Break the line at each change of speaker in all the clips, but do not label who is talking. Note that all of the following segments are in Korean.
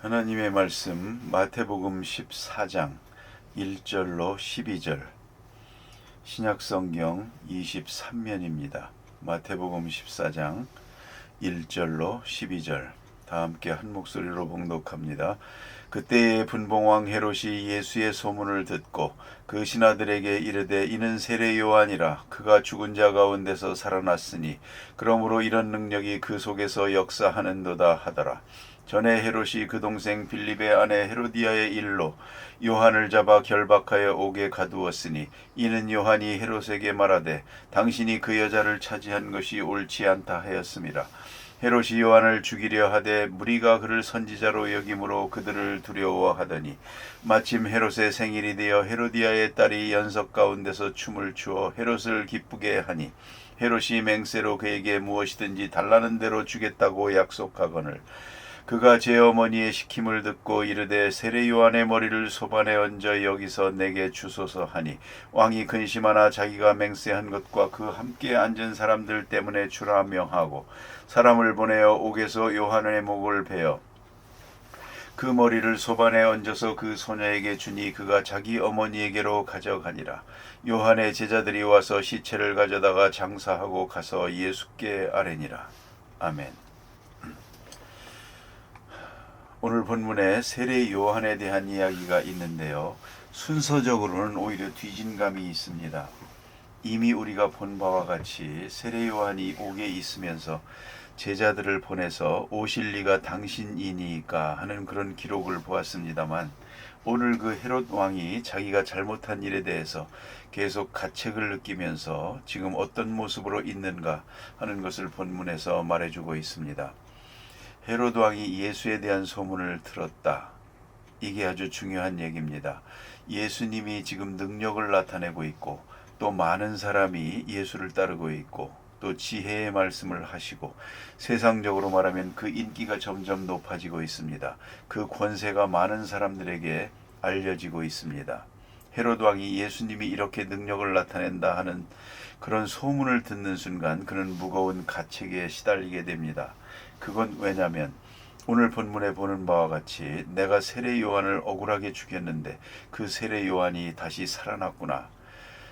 하나님의 말씀 마태복음 14장 1절로 12절 신약성경 23면입니다. 마태복음 14장 1절로 12절 다 함께 한 목소리로 봉독합니다. 그때에 분봉왕 헤롯이 예수의 소문을 듣고 그 신하들에게 이르되 이는 세례 요한이라 그가 죽은 자 가운데서 살아났으니 그러므로 이런 능력이 그 속에서 역사하는도다 하더라. 전에 헤롯이 그 동생 빌립의 아내 헤로디아의 일로 요한을 잡아 결박하여 옥에 가두었으니 이는 요한이 헤롯에게 말하되 당신이 그 여자를 차지한 것이 옳지 않다 하였음이라. 헤롯이 요한을 죽이려 하되 무리가 그를 선지자로 여김으로 그들을 두려워하더니 마침 헤롯의 생일이 되어 헤로디아의 딸이 연석 가운데서 춤을 추어 헤롯을 기쁘게 하니 헤롯이 맹세로 그에게 무엇이든지 달라는 대로 주겠다고 약속하거늘 그가 제 어머니의 시킴을 듣고 이르되 세례 요한의 머리를 소반에 얹어 여기서 내게 주소서 하니 왕이 근심하나 자기가 맹세한 것과 그 함께 앉은 사람들 때문에 주라 명하고 사람을 보내어 옥에서 요한의 목을 베어 그 머리를 소반에 얹어서 그 소녀에게 주니 그가 자기 어머니에게로 가져가니라. 요한의 제자들이 와서 시체를 가져다가 장사하고 가서 예수께 아뢰니라. 아멘. 오늘 본문에 세례 요한에 대한 이야기가 있는데요. 순서적으로는 오히려 뒤진 감이 있습니다. 이미 우리가 본 바와 같이 세례 요한이 옥에 있으면서 제자들을 보내서 오실 리가 당신이니까 하는 그런 기록을 보았습니다만 오늘 그 헤롯 왕이 자기가 잘못한 일에 대해서 계속 가책을 느끼면서 지금 어떤 모습으로 있는가 하는 것을 본문에서 말해주고 있습니다. 헤롯 왕이 예수에 대한 소문을 들었다. 이게 아주 중요한 얘기입니다. 예수님이 지금 능력을 나타내고 있고 또 많은 사람이 예수를 따르고 있고 또 지혜의 말씀을 하시고 세상적으로 말하면 그 인기가 점점 높아지고 있습니다. 그 권세가 많은 사람들에게 알려지고 있습니다. 헤롯 왕이 예수님이 이렇게 능력을 나타낸다 하는 그런 소문을 듣는 순간 그는 무거운 가책에 시달리게 됩니다. 그건 왜냐면 오늘 본문에 보는 바와 같이 내가 세례 요한을 억울하게 죽였는데 그 세례 요한이 다시 살아났구나.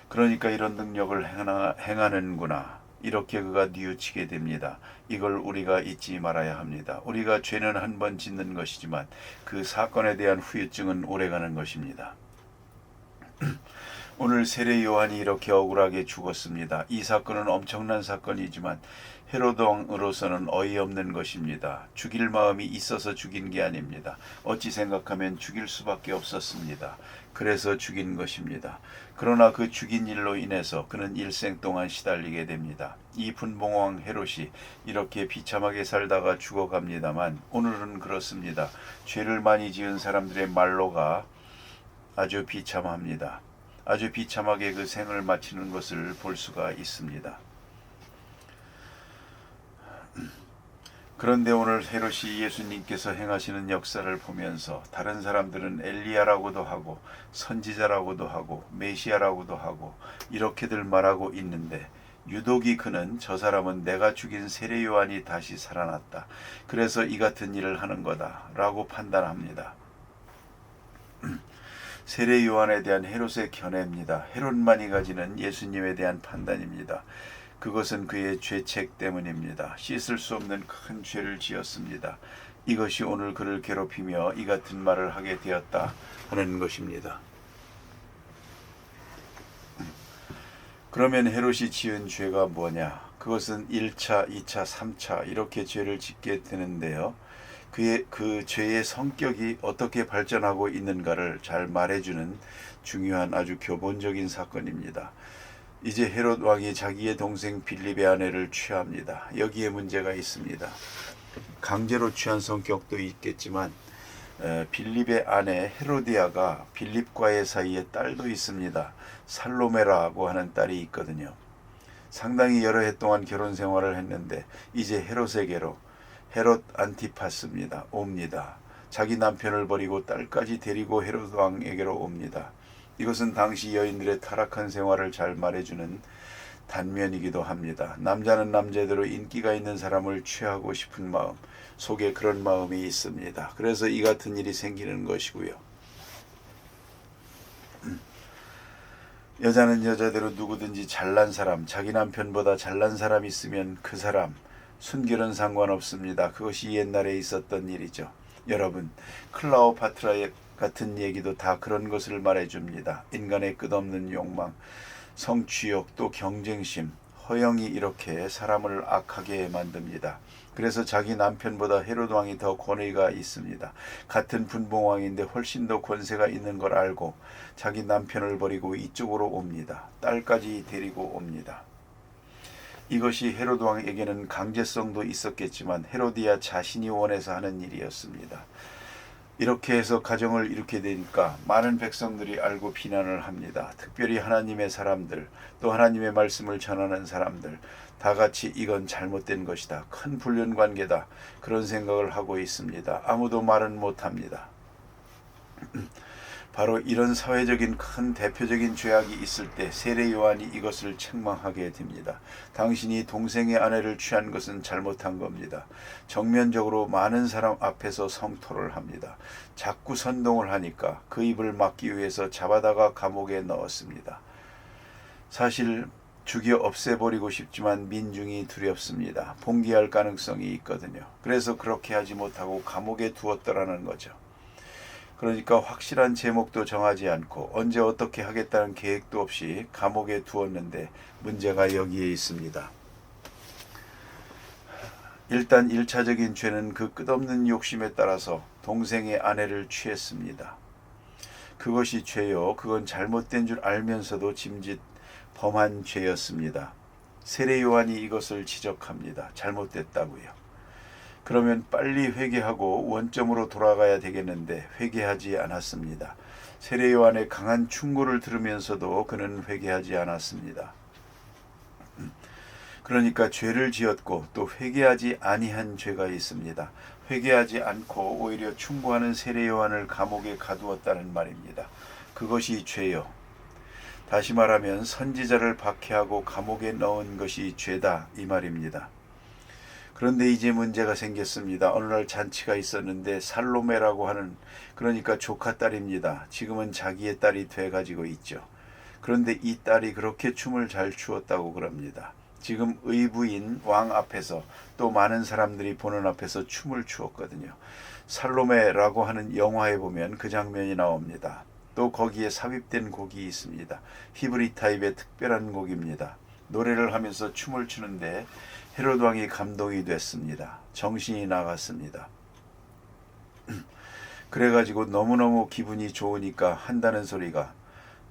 그러니까 이런 능력을 행하, 행하는구나. 이렇게 그가 뉘우치게 됩니다. 이걸 우리가 잊지 말아야 합니다. 우리가 죄는 한 번 짓는 것이지만 그 사건에 대한 후유증은 오래가는 것입니다. 오늘 세례 요한이 이렇게 억울하게 죽었습니다. 이 사건은 엄청난 사건이지만 헤로드 왕으로서는 어이없는 것입니다. 죽일 마음이 있어서 죽인 게 아닙니다. 어찌 생각하면 죽일 수밖에 없었습니다. 그래서 죽인 것입니다. 그러나 그 죽인 일로 인해서 그는 일생 동안 시달리게 됩니다. 이 분봉왕 헤롯이 이렇게 비참하게 살다가 죽어갑니다만 오늘은 그렇습니다. 죄를 많이 지은 사람들의 말로가 아주 비참합니다. 아주 비참하게 그 생을 마치는 것을 볼 수가 있습니다. 그런데 오늘 헤롯이 예수님께서 행하시는 역사를 보면서 다른 사람들은 엘리야라고도 하고 선지자라고도 하고 메시아라고도 하고 이렇게들 말하고 있는데 유독이 그는 저 사람은 내가 죽인 세례 요한이 다시 살아났다. 그래서 이 같은 일을 하는 거다라고 판단합니다. 세례 요한에 대한 헤롯의 견해입니다. 헤롯만이 가지는 예수님에 대한 판단입니다. 그것은 그의 죄책 때문입니다. 씻을 수 없는 큰 죄를 지었습니다. 이것이 오늘 그를 괴롭히며 이 같은 말을 하게 되었다 하는 것입니다. 그러면 헤롯이 지은 죄가 뭐냐? 그것은 1차, 2차, 3차 이렇게 죄를 짓게 되는데요. 그의 그 죄의 성격이 어떻게 발전하고 있는가를 잘 말해주는 중요한 아주 교본적인 사건입니다. 이제 헤롯 왕이 자기의 동생 빌립의 아내를 취합니다. 여기에 문제가 있습니다. 강제로 취한 성격도 있겠지만 빌립의 아내 헤로디아가 빌립과의 사이에 딸도 있습니다. 살로메라고 하는 딸이 있거든요. 상당히 여러 해 동안 결혼 생활을 했는데 이제 헤롯에게로 헤롯 안티파스입니다. 옵니다. 자기 남편을 버리고 딸까지 데리고 헤롯 왕에게로 옵니다. 이것은 당시 여인들의 타락한 생활을 잘 말해주는 단면이기도 합니다. 남자는 남자대로 인기가 있는 사람을 취하고 싶은 마음, 속에 그런 마음이 있습니다. 그래서 이 같은 일이 생기는 것이고요. 여자는 여자대로 누구든지 잘난 사람, 자기 남편보다 잘난 사람 있으면 그 사람 순결은 상관없습니다. 그것이 옛날에 있었던 일이죠. 여러분, 클라오파트라 같은 얘기도 다 그런 것을 말해줍니다. 인간의 끝없는 욕망, 성취욕, 또 경쟁심, 허영이 이렇게 사람을 악하게 만듭니다. 그래서 자기 남편보다 헤롯 왕이 더 권위가 있습니다. 같은 분봉 왕인데 훨씬 더 권세가 있는 걸 알고 자기 남편을 버리고 이쪽으로 옵니다. 딸까지 데리고 옵니다. 이것이 헤롯 왕에게는 강제성도 있었겠지만 헤로디아 자신이 원해서 하는 일이었습니다. 이렇게 해서 가정을 이렇게 되니까 많은 백성들이 알고 비난을 합니다. 특별히 하나님의 사람들, 또 하나님의 말씀을 전하는 사람들, 다 같이 이건 잘못된 것이다. 큰 불륜 관계다. 그런 생각을 하고 있습니다. 아무도 말은 못 합니다. 바로 이런 사회적인 큰 대표적인 죄악이 있을 때 세례 요한이 이것을 책망하게 됩니다. 당신이 동생의 아내를 취한 것은 잘못한 겁니다. 정면적으로 많은 사람 앞에서 성토를 합니다. 자꾸 선동을 하니까 그 입을 막기 위해서 잡아다가 감옥에 넣었습니다. 사실 죽여 없애버리고 싶지만 민중이 두렵습니다. 봉기할 가능성이 있거든요. 그래서 그렇게 하지 못하고 감옥에 두었더라는 거죠. 그러니까 확실한 제목도 정하지 않고 언제 어떻게 하겠다는 계획도 없이 감옥에 두었는데 문제가 여기에 있습니다. 일단 1차적인 죄는 그 끝없는 욕심에 따라서 동생의 아내를 취했습니다. 그것이 죄요. 그건 잘못된 줄 알면서도 짐짓 범한 죄였습니다. 세례 요한이 이것을 지적합니다. 잘못됐다고요. 그러면 빨리 회개하고 원점으로 돌아가야 되겠는데 회개하지 않았습니다. 세례 요한의 강한 충고를 들으면서도 그는 회개하지 않았습니다. 그러니까 죄를 지었고 또 회개하지 아니한 죄가 있습니다. 회개하지 않고 오히려 충고하는 세례 요한을 감옥에 가두었다는 말입니다. 그것이 죄요. 다시 말하면 선지자를 박해하고 감옥에 넣은 것이 죄다 이 말입니다. 그런데 이제 문제가 생겼습니다. 어느 날 잔치가 있었는데 살로메라고 하는 그러니까 조카 딸입니다. 지금은 자기의 딸이 돼 가지고 있죠. 그런데 이 딸이 그렇게 춤을 잘 추었다고 그럽니다. 지금 의부인 왕 앞에서 또 많은 사람들이 보는 앞에서 춤을 추었거든요. 살로메라고 하는 영화에 보면 그 장면이 나옵니다. 또 거기에 삽입된 곡이 있습니다. 히브리 타입의 특별한 곡입니다. 노래를 하면서 춤을 추는데 헤롯 왕이 감동이 됐습니다. 정신이 나갔습니다. 그래가지고 너무너무 기분이 좋으니까 한다는 소리가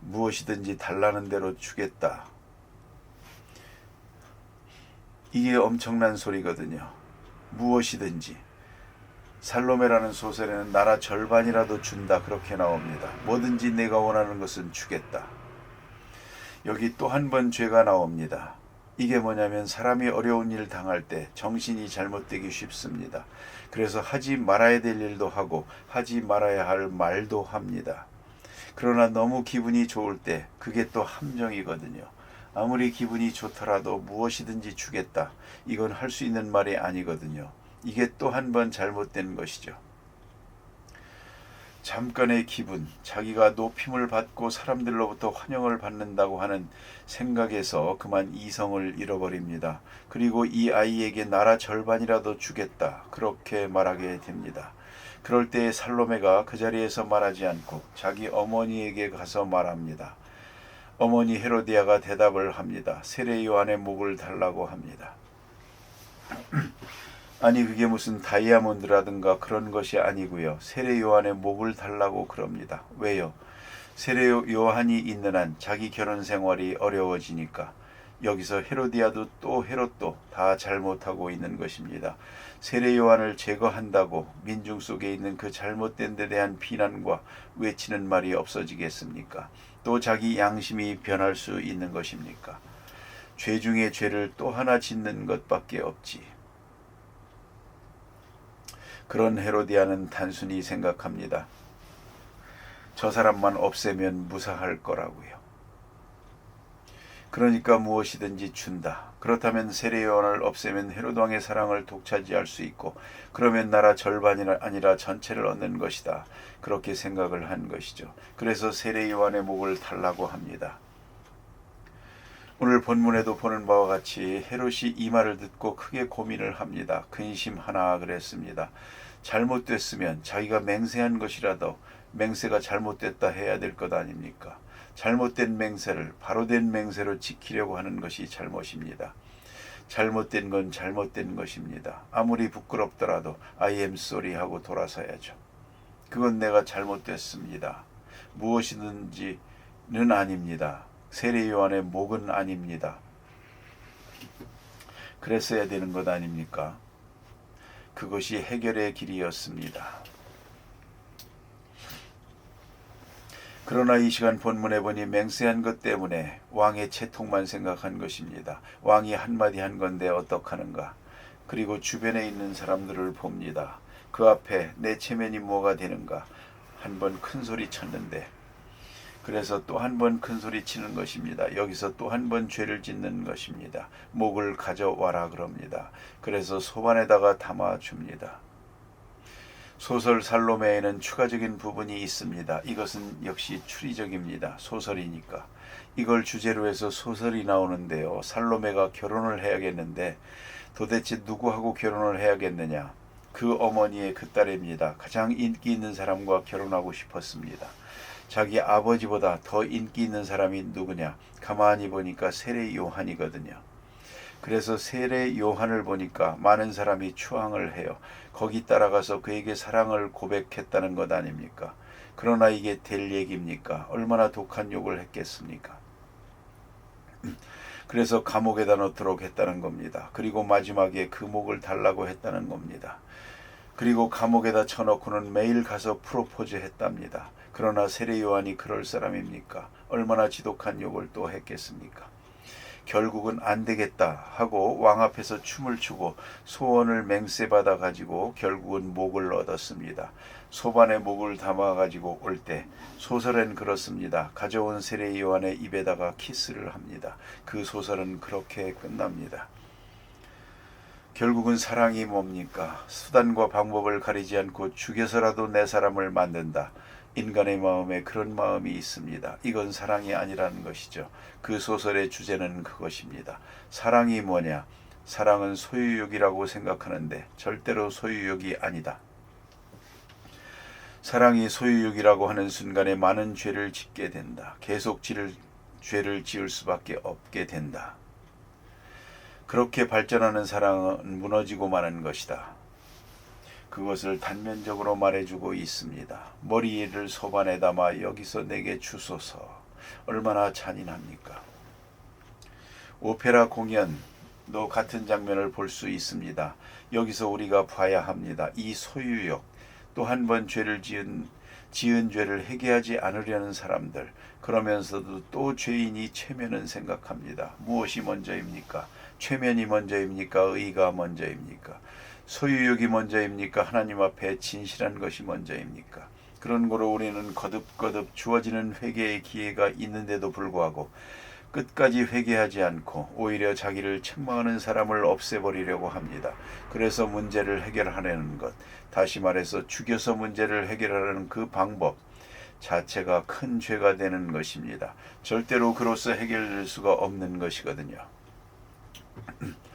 무엇이든지 달라는 대로 주겠다. 이게 엄청난 소리거든요. 무엇이든지. 살로메라는 소설에는 나라 절반이라도 준다 그렇게 나옵니다. 뭐든지 내가 원하는 것은 주겠다. 여기 또 한 번 죄가 나옵니다. 이게 뭐냐면 사람이 어려운 일 당할 때 정신이 잘못되기 쉽습니다. 그래서 하지 말아야 될 일도 하고 하지 말아야 할 말도 합니다. 그러나 너무 기분이 좋을 때 그게 또 함정이거든요. 아무리 기분이 좋더라도 무엇이든지 주겠다. 이건 할 수 있는 말이 아니거든요. 이게 또 한 번 잘못된 것이죠. 잠깐의 기분, 자기가 높임을 받고 사람들로부터 환영을 받는다고 하는 생각에서 그만 이성을 잃어버립니다. 그리고 이 아이에게 나라 절반이라도 주겠다. 그렇게 말하게 됩니다. 그럴 때 살로메가 그 자리에서 말하지 않고 자기 어머니에게 가서 말합니다. 어머니 헤로디아가 대답을 합니다. 세례 요한의 목을 달라고 합니다. 아니 그게 무슨 다이아몬드라든가 그런 것이 아니고요. 세례 요한의 목을 달라고 그럽니다. 왜요? 세례 요한이 있는 한 자기 결혼 생활이 어려워지니까 여기서 헤로디아도 또 헤롯도 다 잘못하고 있는 것입니다. 세례 요한을 제거한다고 민중 속에 있는 그 잘못된 데 대한 비난과 외치는 말이 없어지겠습니까? 또 자기 양심이 변할 수 있는 것입니까? 죄 중에 죄를 또 하나 짓는 것밖에 없지. 그런 헤로디아는 단순히 생각합니다. 저 사람만 없애면 무사할 거라고요. 그러니까 무엇이든지 준다. 그렇다면 세례 요한을 없애면 헤로드 왕의 사랑을 독차지할 수 있고 그러면 나라 절반이 아니라 전체를 얻는 것이다. 그렇게 생각을 한 것이죠. 그래서 세례 요한의 목을 달라고 합니다. 오늘 본문에도 보는 바와 같이 헤롯이 이 말을 듣고 크게 고민을 합니다. 근심하나 그랬습니다. 잘못됐으면 자기가 맹세한 것이라도 맹세가 잘못됐다 해야 될 것 아닙니까? 잘못된 맹세를 바로 된 맹세로 지키려고 하는 것이 잘못입니다. 잘못된 건 잘못된 것입니다. 아무리 부끄럽더라도 I am sorry 하고 돌아서야죠. 그건 내가 잘못됐습니다. 무엇이든지는 아닙니다. 세례 요한의 목은 아닙니다. 그랬어야 되는 것 아닙니까? 그것이 해결의 길이었습니다. 그러나 이 시간 본문에 보니 맹세한 것 때문에 왕의 채통만 생각한 것입니다. 왕이 한마디 한 건데 어떡하는가. 그리고 주변에 있는 사람들을 봅니다. 그 앞에 내 체면이 뭐가 되는가. 한번 큰 소리 쳤는데 그래서 또 한 번 큰 소리 치는 것입니다. 여기서 또 한 번 죄를 짓는 것입니다. 목을 가져와라 그럽니다. 그래서 소반에다가 담아 줍니다. 소설 살로메에는 추가적인 부분이 있습니다. 이것은 역시 추리적입니다. 소설이니까. 이걸 주제로 해서 소설이 나오는데요. 살로메가 결혼을 해야겠는데 도대체 누구하고 결혼을 해야겠느냐? 그 어머니의 그 딸입니다. 가장 인기 있는 사람과 결혼하고 싶었습니다. 자기 아버지보다 더 인기 있는 사람이 누구냐? 가만히 보니까 세례 요한이거든요. 그래서 세례 요한을 보니까 많은 사람이 추앙을 해요. 거기 따라가서 그에게 사랑을 고백했다는 것 아닙니까? 그러나 이게 될 얘기입니까? 얼마나 독한 욕을 했겠습니까? 그래서 감옥에다 넣도록 했다는 겁니다. 그리고 마지막에 그 목을 달라고 했다는 겁니다. 그리고 감옥에다 쳐놓고는 매일 가서 프로포즈 했답니다. 그러나 세례 요한이 그럴 사람입니까? 얼마나 지독한 욕을 또 했겠습니까? 결국은 안 되겠다 하고 왕 앞에서 춤을 추고 소원을 맹세받아 가지고 결국은 목을 얻었습니다. 소반에 목을 담아 가지고 올 때 소설엔 그렇습니다. 가져온 세례 요한의 입에다가 키스를 합니다. 그 소설은 그렇게 끝납니다. 결국은 사랑이 뭡니까? 수단과 방법을 가리지 않고 죽여서라도 내 사람을 만든다. 인간의 마음에 그런 마음이 있습니다. 이건 사랑이 아니라는 것이죠. 그 소설의 주제는 그것입니다. 사랑이 뭐냐? 사랑은 소유욕이라고 생각하는데 절대로 소유욕이 아니다. 사랑이 소유욕이라고 하는 순간에 많은 죄를 짓게 된다. 계속 지를, 죄를 지을 수밖에 없게 된다. 그렇게 발전하는 사랑은 무너지고 마는 것이다. 그것을 단면적으로 말해주고 있습니다. 머리를 소반에 담아 여기서 내게 주소서. 얼마나 잔인합니까? 오페라 공연도 같은 장면을 볼 수 있습니다. 여기서 우리가 봐야 합니다. 이 소유욕, 또 한 번 죄를 지은 지은 죄를 회개하지 않으려는 사람들, 그러면서도 또 죄인이 최면은 생각합니다. 무엇이 먼저입니까? 최면이 먼저입니까? 의가 먼저입니까? 소유욕이 먼저입니까? 하나님 앞에 진실한 것이 먼저입니까? 그런 거로 우리는 거듭거듭 주어지는 회개의 기회가 있는데도 불구하고 끝까지 회개하지 않고 오히려 자기를 책망하는 사람을 없애버리려고 합니다. 그래서 문제를 해결하려는 것, 다시 말해서 죽여서 문제를 해결하려는 그 방법 자체가 큰 죄가 되는 것입니다. 절대로 그로서 해결될 수가 없는 것이거든요.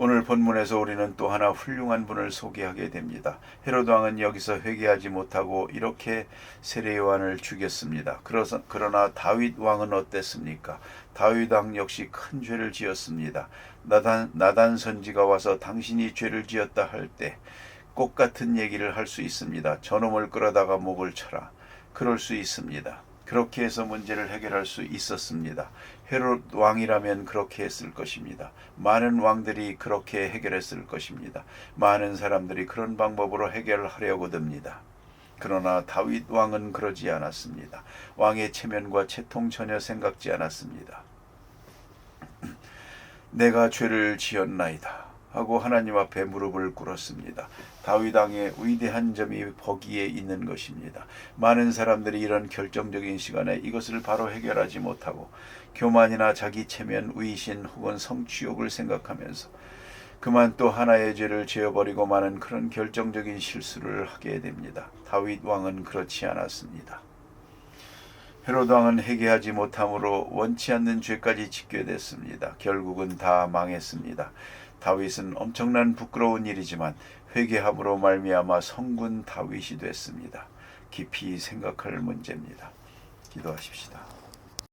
오늘 본문에서 우리는 또 하나 훌륭한 분을 소개하게 됩니다. 헤로드 왕은 여기서 회개하지 못하고 이렇게 세례 요한을 죽였습니다. 그러나 다윗 왕은 어땠습니까? 다윗 왕 역시 큰 죄를 지었습니다. 나단 나단 선지가 와서 당신이 죄를 지었다 할때꼭 같은 얘기를 할 수 있습니다. 저놈을 끌어다가 목을 쳐라. 그럴 수 있습니다. 그렇게 해서 문제를 해결할 수 있었습니다. 헤롯 왕이라면 그렇게 했을 것입니다. 많은 왕들이 그렇게 해결했을 것입니다. 많은 사람들이 그런 방법으로 해결하려고 듭니다. 그러나 다윗 왕은 그러지 않았습니다. 왕의 체면과 채통 전혀 생각지 않았습니다. 내가 죄를 지었나이다. 하고 하나님 앞에 무릎을 꿇었습니다. 다윗 왕의 위대한 점이 거기에 있는 것입니다. 많은 사람들이 이런 결정적인 시간에 이것을 바로 해결하지 못하고 교만이나 자기 체면, 위신 혹은 성취욕을 생각하면서 그만 또 하나의 죄를 지어버리고 마는 그런 결정적인 실수를 하게 됩니다. 다윗 왕은 그렇지 않았습니다. 헤로드 왕은 회개하지 못함으로 원치 않는 죄까지 짓게 됐습니다. 결국은 다 망했습니다. 다윗은 엄청난 부끄러운 일이지만 회개함으로 말미암아 성군 다윗이 됐습니다. 깊이 생각할 문제입니다. 기도하십시다.